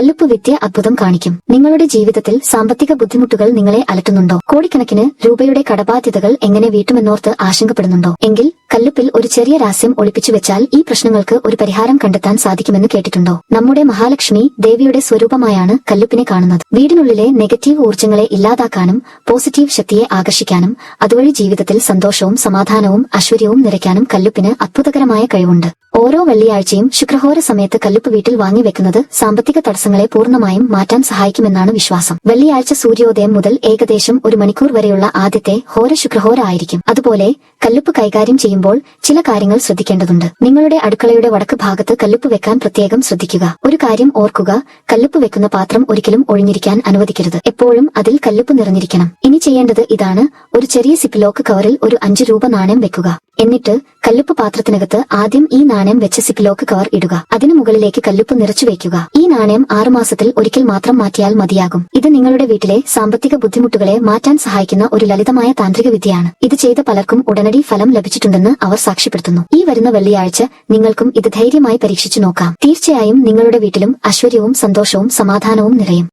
കല്ലുപ്പ് വിദ്യ അത്ഭുതം കാണിക്കും. നിങ്ങളുടെ ജീവിതത്തിൽ സാമ്പത്തിക ബുദ്ധിമുട്ടുകൾ നിങ്ങളെ അലട്ടുന്നുണ്ടോ? കോടിക്കണക്കിന് രൂപയുടെ കടബാധ്യതകൾ എങ്ങനെ വീട്ടുമെന്നോർത്ത് ആശങ്കപ്പെടുന്നുണ്ടോ? എങ്കിൽ കല്ലുപ്പിൽ ഒരു ചെറിയ രാസ്യം ഒളിപ്പിച്ചു വെച്ചാൽ ഈ പ്രശ്നങ്ങൾക്ക് ഒരു പരിഹാരം കണ്ടെത്താൻ സാധിക്കുമെന്ന് കേട്ടിട്ടുണ്ടോ? നമ്മുടെ മഹാലക്ഷ്മി ദേവിയുടെ സ്വരൂപമായാണ് കല്ലുപ്പിനെ കാണുന്നത്. വീടിനുള്ളിലെ നെഗറ്റീവ് ഊർജങ്ങളെ ഇല്ലാതാക്കാനും പോസിറ്റീവ് ശക്തിയെ ആകർഷിക്കാനും അതുവഴി ജീവിതത്തിൽ സന്തോഷവും സമാധാനവും ഐശ്വര്യവും നിറയ്ക്കാനും കല്ലുപ്പിന് അത്ഭുതകരമായ കഴിവുണ്ട്. ഓരോ വെള്ളിയാഴ്ചയും ശുക്രഹോര സമയത്ത് കല്ലുപ്പ് വീട്ടിൽ വാങ്ങി വെക്കുന്നത് സാമ്പത്തിക തടസ്സങ്ങളെ പൂർണമായും മാറ്റാൻ സഹായിക്കുമെന്നാണ് വിശ്വാസം. വെള്ളിയാഴ്ച സൂര്യോദയം മുതൽ ഏകദേശം ഒരു മണിക്കൂർ വരെയുള്ള ആദ്യത്തെ ഹോര ശുക്രഹോര ആയിരിക്കും. അതുപോലെ കല്ലുപ്പ് കൈകാര്യം ചെയ്യുമ്പോൾ ചില കാര്യങ്ങൾ ശ്രദ്ധിക്കേണ്ടതുണ്ട്. നിങ്ങളുടെ അടുക്കളയുടെ വടക്ക് ഭാഗത്ത് കല്ലുപ്പ് വെക്കാൻ പ്രത്യേകം ശ്രദ്ധിക്കുക. ഒരു കാര്യം ഓർക്കുക കല്ലുപ്പ് വെക്കുന്ന പാത്രം ഒരിക്കലും ഒഴിഞ്ഞിരിക്കാൻ അനുവദിക്കരുത്. എപ്പോഴും അതിൽ കല്ലുപ്പ് നിറഞ്ഞിരിക്കണം. ഇനി ചെയ്യേണ്ടത് ഇതാണ് ഒരു ചെറിയ സിപ്പിലോക്ക് കവറിൽ ഒരു അഞ്ചു രൂപ നാണയം വെക്കുക. എന്നിട്ട് കല്ലുപ്പ് പാത്രത്തിനകത്ത് ആദ്യം ഈ നാണയം വെച്ച സിപ്പിലോക്ക് കവർ ഇടുക. അതിനു മുകളിലേക്ക് കല്ലുപ്പ് നിറച്ചു വയ്ക്കുക. ഈ നാണയം ആറുമാസത്തിൽ ഒരിക്കൽ മാത്രം മാറ്റിയാൽ മതിയാകും. ഇത് നിങ്ങളുടെ വീട്ടിലെ സാമ്പത്തിക ബുദ്ധിമുട്ടുകളെ മാറ്റാൻ സഹായിക്കുന്ന ഒരു ലളിതമായ താന്ത്രിക വിദ്യയാണ്. ഇത് ചെയ്ത പലർക്കും ഉടനടി ഫലം ലഭിച്ചിട്ടുണ്ടെന്ന് അവർ സാക്ഷ്യപ്പെടുത്തുന്നു. ഈ വരുന്ന വെള്ളിയാഴ്ച നിങ്ങൾക്കും ഇത് ധൈര്യമായി പരീക്ഷിച്ചു നോക്കാം. തീർച്ചയായും നിങ്ങളുടെ വീട്ടിലും ഐശ്വര്യവും സന്തോഷവും സമാധാനവും നിറയും.